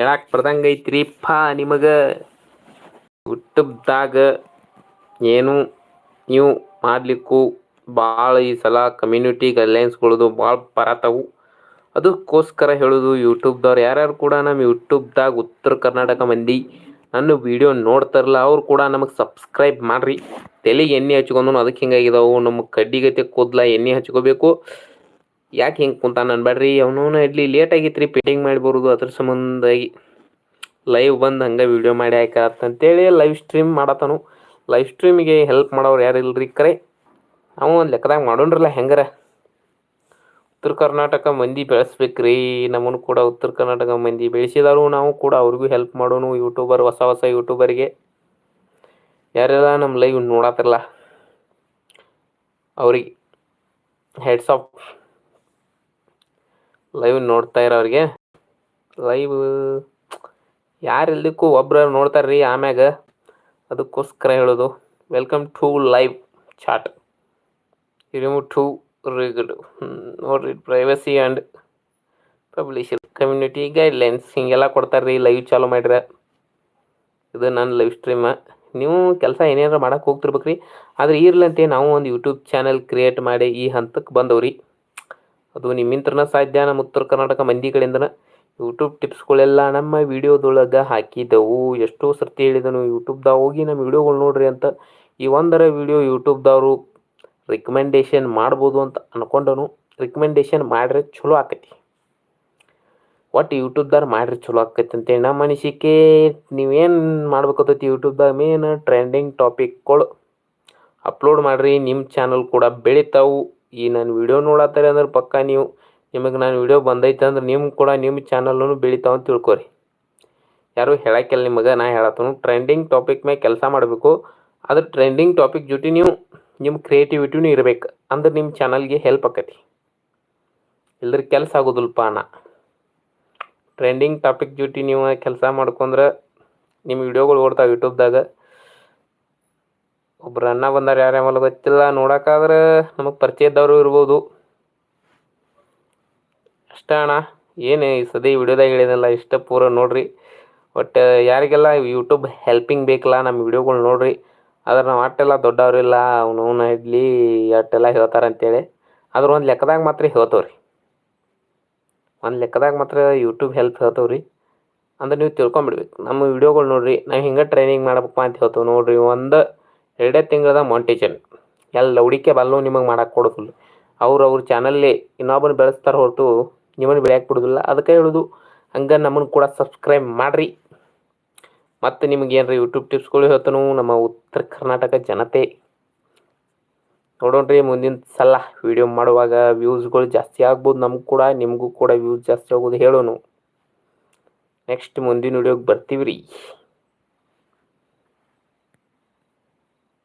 ಹೇಳಾಕ್ ಬರ್ದಂಗ ಐತ್ರಿಪ್ಪ ನಿಮಗ ಯೂಟ್ಯೂಬ್ದಾಗ ಏನು ನೀವು ಮಾಡ್ಲಿಕ್ಕೂ ಭಾಳ ಈ ಸಲ ಕಮ್ಯುನಿಟಿ ಗೈಡ್ಲೈನ್ಸ್ಗಳದು ಭಾಳ ಬರತ್ತವು ಅದಕ್ಕೋಸ್ಕರ ಹೇಳೋದು, ಯೂಟ್ಯೂಬ್ದವ್ರು ಯಾರ್ಯಾರು ಕೂಡ ನಮ್ಮ ಯೂಟ್ಯೂಬ್ದಾಗ ಉತ್ತರ ಕರ್ನಾಟಕ ಮಂದಿ ನನ್ನ ವಿಡಿಯೋ ನೋಡ್ತಾರಲ್ಲ, ಅವ್ರು ಕೂಡ ನಮಗೆ ಸಬ್ಸ್ಕ್ರೈಬ್ ಮಾಡ್ರಿ. ತಲೆಗೆ ಎಣ್ಣೆ ಹಚ್ಕೊಂಡು ಅದಕ್ಕೆ ಹಿಂಗಾಗಿದಾವು. ನಮ್ಮ ಕಡ್ಡಿಗತೆ ಕೂದಲ ಎಣ್ಣೆ ಹಚ್ಕೋಬೇಕು. ಯಾಕೆ ಹಿಂಗೆ ಕುಂತಾನ ಅನ್ಬೇಡ್ರಿ ಅವನು ಇಡ್ಲಿ ಲೇಟ್ ರೀ ಪೇಂಟಿಂಗ್ ಮಾಡಿ ಬರೋದು ಅದ್ರ ಸಂಬಂಧಾಗಿ ಲೈವ್ ಬಂದು ಹಂಗೆ ವಿಡಿಯೋ ಮಾಡಿ ಅಂತೇಳಿ ಲೈವ್ ಸ್ಟ್ರೀಮ್ ಮಾಡತ್ತಾನು. ಲೈವ್ ಸ್ಟ್ರೀಮಿಗೆ ಹೆಲ್ಪ್ ಮಾಡೋರು ಯಾರು ಇಲ್ರಿ ಕರೆ? ಅವ ಒಂದು ಲೆಕ್ಕದಾಗ ಮಾಡೋಣ್ರಲ್ಲ ಹೆಂಗಾರ? ಉತ್ತರ ಕರ್ನಾಟಕ ಮಂದಿ ಬೆಳೆಸ್ಬೇಕ್ರಿ. ನಮ್ಮನ್ನು ಕೂಡ ಉತ್ತರ ಕರ್ನಾಟಕ ಮಂದಿ ಬೆಳೆಸಿದಾರು. ನಾವು ಕೂಡ ಅವ್ರಿಗೂ ಹೆಲ್ಪ್ ಮಾಡೋನು ಯೂಟ್ಯೂಬರ್ ಹೊಸ ಹೊಸ ಯೂಟ್ಯೂಬರಿಗೆ ಯಾರೆಲ್ಲ ನಮ್ಮ ಲೈವ್ ನೋಡತ್ತಿರಲ್ಲ ಅವ್ರಿಗೆ. ಹೆಡ್ಸ್ ಆಫ್ ಲೈವ್ ನೋಡ್ತಾ ಇರೋರಿಗೆ. ಲೈವ್ ಯಾರೆಲ್ಲದಕ್ಕೂ ಒಬ್ರು ನೋಡ್ತಾರ್ರಿ ಆಮ್ಯಾಗ. ಅದಕ್ಕೋಸ್ಕರ ಹೇಳೋದು. Welcome to live chat remove to regard ನೋಡ್ರಿ privacy and publish community guidelines ಹಿಂಗೆಲ್ಲ ಕೊಡ್ತಾರ್ರಿ ಲೈವ್ ಚಾಲು ಮಾಡಿದ್ರೆ. ಇದು ನನ್ನ ಲೈವ್ ಸ್ಟ್ರೀಮ ನೀವು ಕೆಲಸ ಏನೇನಾರ ಹೋಗ್ತಿರ್ಬೇಕು ರೀ ಆದ್ರೆ ಇರ್ಲಂತೆ ನಾವು ಒಂದು ಯೂಟ್ಯೂಬ್ ಚಾನಲ್ ಕ್ರಿಯೇಟ್ ಮಾಡಿ ಈ ಹಂತಕ್ಕೆ ಬಂದವ್ರಿ. ಅದು ನಿಮ್ಮಿಂತ್ರನ ಸಾಧ್ಯ. ನಮ್ಮ ಉತ್ತರ ಕರ್ನಾಟಕ ಮಂದಿ ಕಡೆಯಿಂದನ ಯೂಟ್ಯೂಬ್ ಟಿಪ್ಸ್ಗಳೆಲ್ಲ ನಮ್ಮ ವಿಡಿಯೋದೊಳಗೆ ಹಾಕಿದ್ದೆವು ಎಷ್ಟೋ ಸರ್ತಿ ಹೇಳಿದನು ಯೂಟ್ಯೂಬ್ದಾಗ ಹೋಗಿ ನಮ್ಮ ವಿಡಿಯೋಗಳು ನೋಡ್ರಿ ಅಂತ ಈ ಒಂದರ ವಿಡಿಯೋ ಯೂಟ್ಯೂಬ್ದವರು ರಿಕಮೆಂಡೇಷನ್ ಮಾಡ್ಬೋದು ಅಂತ ಅನ್ಕೊಂಡನು. ರಿಕಮೆಂಡೇಷನ್ ಮಾಡ್ರೆ ಚಲೋ ಆಕೈತಿ. ಒಟ್ಟು ಯೂಟ್ಯೂಬ್ದಾರ ಮಾಡ್ರೆ ಚಲೋ ಆಕೈತಿ ಅಂತೇಳಿ ನಮ್ಮ ಅನಿಸಿಕೆ. ನೀವೇನು ಮಾಡ್ಬೇಕಾಗ್ತೈತಿ ಯೂಟ್ಯೂಬ್ದಾಗ ಮೇನ್ ಟ್ರೆಂಡಿಂಗ್ ಟಾಪಿಕ್ಗಳು ಅಪ್ಲೋಡ್ ಮಾಡಿರಿ ನಿಮ್ಮ ಚಾನಲ್ ಕೂಡ ಬೆಳಿತಾವು. ಈ ನನ್ನ ವಿಡಿಯೋ ನೋಡತ್ತಾರೆ ಅಂದ್ರೆ ಪಕ್ಕ ನೀವು, ನಿಮಗೆ ನಾನು ವಿಡಿಯೋ ಬಂದೈತೆ ಅಂದ್ರೆ ನಿಮ್ಮ ಕೂಡ ನಿಮ್ಮ ಚಾನಲ್ನು ಬೆಳಿತಾವ ಅಂತ ತಿಳ್ಕೊರಿ. ಯಾರು ಹೇಳಕ್ಕೆಲ್ಲ ನಿಮಗೆ, ನಾ ಹೇಳತ್ತನು ಟ್ರೆಂಡಿಂಗ್ ಟಾಪಿಕ್ ಮೇಲೆ ಕೆಲಸ ಮಾಡಬೇಕು ಅದ್ರ ಟ್ರೆಂಡಿಂಗ್ ಟಾಪಿಕ್ ಜೊತೆ ನೀವು ನಿಮ್ಮ ಕ್ರಿಯೇಟಿವಿಟಿನೂ ಇರಬೇಕು, ಅಂದ್ರೆ ನಿಮ್ಮ ಚಾನಲ್ಗೆ ಹೆಲ್ಪ್ ಆಕತಿ. ಇಲ್ದ್ರೆ ಕೆಲಸ ಆಗೋದಿಲ್ಲಪ್ಪ ನಾ ಟ್ರೆಂಡಿಂಗ್ ಟಾಪಿಕ್ ಜೊತೆ ನೀವು ಕೆಲಸ ಮಾಡ್ಕೊಂಡ್ರೆ ನಿಮ್ಮ ವಿಡಿಯೋಗಳು ಓಡ್ತಾವೆ ಯೂಟ್ಯೂಬ್ದಾಗ ಒಬ್ರು ಅಣ್ಣ ಬಂದಾರ ಯಾರ್ಯಾಮಲ್ಲ ಗೊತ್ತಿಲ್ಲ, ನೋಡೋಕ್ಕಾದ್ರೆ ನಮಗೆ ಪರಿಚಯ ಇದ್ದವರು ಇರ್ಬೋದು. ಅಷ್ಟೇ ಅಣ್ಣ, ಏನು ಈ ಸದಿ ವಿಡಿಯೋದಾಗ ಹೇಳಿದಲ್ಲ ಇಷ್ಟ ಪೂರ ನೋಡ್ರಿ. ಬಟ್ ಯಾರಿಗೆಲ್ಲ ಯೂಟ್ಯೂಬ್ ಹೆಲ್ಪಿಂಗ್ ಬೇಕಲ್ಲ, ನಮ್ಮ ವಿಡಿಯೋಗಳು ನೋಡ್ರಿ. ಆದ್ರೆ ನಾವು ಅಟ್ಟೆಲ್ಲ ದೊಡ್ಡವರಿಲ್ಲ ಅವನವನ ಇಡ್ಲಿ ಅಟ್ಟೆಲ್ಲ ಹೇಳ್ತಾರೆ ಅಂತೇಳಿ ಆದ್ರೆ ಒಂದು ಲೆಕ್ಕದಾಗ ಮಾತ್ರ ಹೇಳ್ತವ್ರಿ. ಒಂದು ಲೆಕ್ಕದಾಗ ಮಾತ್ರ ಯೂಟ್ಯೂಬ್ ಹೆಲ್ಪ್ ಹೇಳ್ತವ್ರಿ. ಅಂದ್ರೆ ನೀವು ತಿಳ್ಕೊಂಬಿಡ್ಬೇಕು. ನಮ್ಮ ವಿಡಿಯೋಗಳು ನೋಡ್ರಿ, ನಾವು ಹಿಂಗೆ ಟ್ರೈನಿಂಗ್ ಮಾಡ್ಬೇಕಪ್ಪ ಅಂತ ಹೇಳ್ತೇವೆ ನೋಡ್ರಿ. ಒಂದು ಎರಡೇ ತಿಂಗಳದ ಮಾಂಟೇಜನ್ ಎಲ್ಲ ಹುಡಿಕೆ ಬಲ್ಲು ನಿಮಗೆ ಮಾಡಕ್ಕೆ ಕೊಡೋದಿಲ್ಲ. ಅವ್ರು ಅವ್ರ ಚಾನಲ್ಲಿ ಇನ್ನೊಬ್ಬನ ಬೆಳೆಸ್ತಾರೆ ಹೊರತು ನಿಮ್ಮನ್ನು ಬೆಳೆಯಕ್ಕೆ ಬಿಡೋದಿಲ್ಲ. ಅದಕ್ಕೆ ಹೇಳೋದು, ಹಂಗೆ ನಮ್ಮನ್ನು ಕೂಡ ಸಬ್ಸ್ಕ್ರೈಬ್ ಮಾಡಿರಿ. ಮತ್ತು ನಿಮಗೆ ಏನಾರ ಯೂಟ್ಯೂಬ್ ಟಿಪ್ಸ್ಗಳು ಹೇಳ್ತಾನು ನಮ್ಮ ಉತ್ತರ ಕರ್ನಾಟಕ ಜನತೆ. ನೋಡೋಣ್ರಿ ಮುಂದಿನ ಸಲ ವಿಡಿಯೋ ಮಾಡುವಾಗ ವ್ಯೂಸ್ಗಳು ಜಾಸ್ತಿ ಆಗ್ಬೋದು. ನಮಗೂ ಕೂಡ, ನಿಮಗೂ ಕೂಡ ವ್ಯೂಸ್ ಜಾಸ್ತಿ ಆಗೋದು ಹೇಳೋನು. ನೆಕ್ಸ್ಟ್ ಮುಂದಿನ ವಿಡಿಯೋಗೆ ಬರ್ತೀವಿ ರೀ